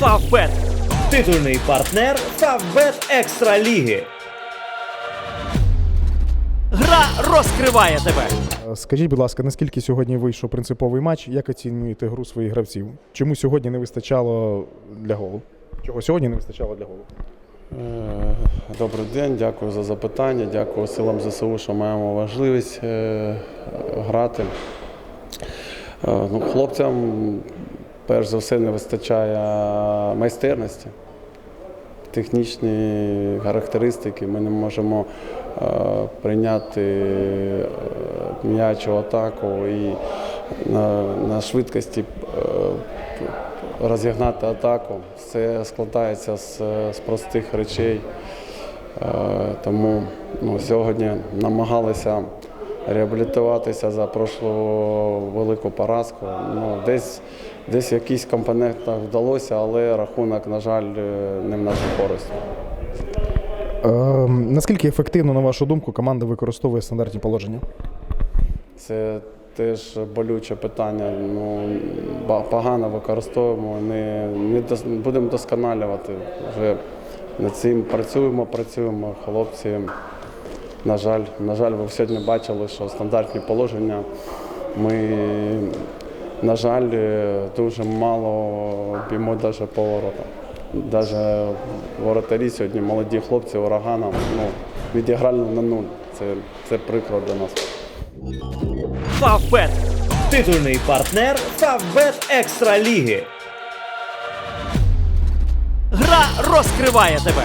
Фавбет. Титульний партнер Фавбет Екстра Ліги. Гра розкриває тебе. Е, Скажіть, будь ласка, наскільки сьогодні вийшов принциповий матч? Як оцінюєте гру своїх гравців? Чому сьогодні не вистачало для голу? Чого сьогодні не вистачало для голу? Е, Добрий день, дякую за запитання. Дякую силам ЗСУ, що маємо можливість е, грати. Ну, хлопцям, перш за все, не вистачає майстерності, технічні характеристики. Ми не можемо е, прийняти е, м'яч у атаку і на, на швидкості е, розігнати атаку. Все складається з, з простих речей. Тому ну, сьогодні намагалися реабілітуватися за прошлу велику поразку. Ну, десь, десь в якийсь компонентах вдалося, але рахунок, на жаль, е, не в нашу користь. Е, наскільки ефективно, на вашу думку, команда використовує стандартні положення? Це теж болюче питання. Ну, погано використовуємо, не, не дос- будемо досконалювати. Вже над цим працюємо, працюємо. Хлопці, на жаль, на жаль, ви сьогодні бачили, що стандартні положення ми, на жаль, е, дуже мало б'ємо навіть по воротам. Навіть воротарі сьогодні молоді хлопці ураганом ну, відіграли на нуль. Це, це прикро для нас. Фавбет. Титульний партнер Фавбет Екстра Ліги. Гра розкриває тебе.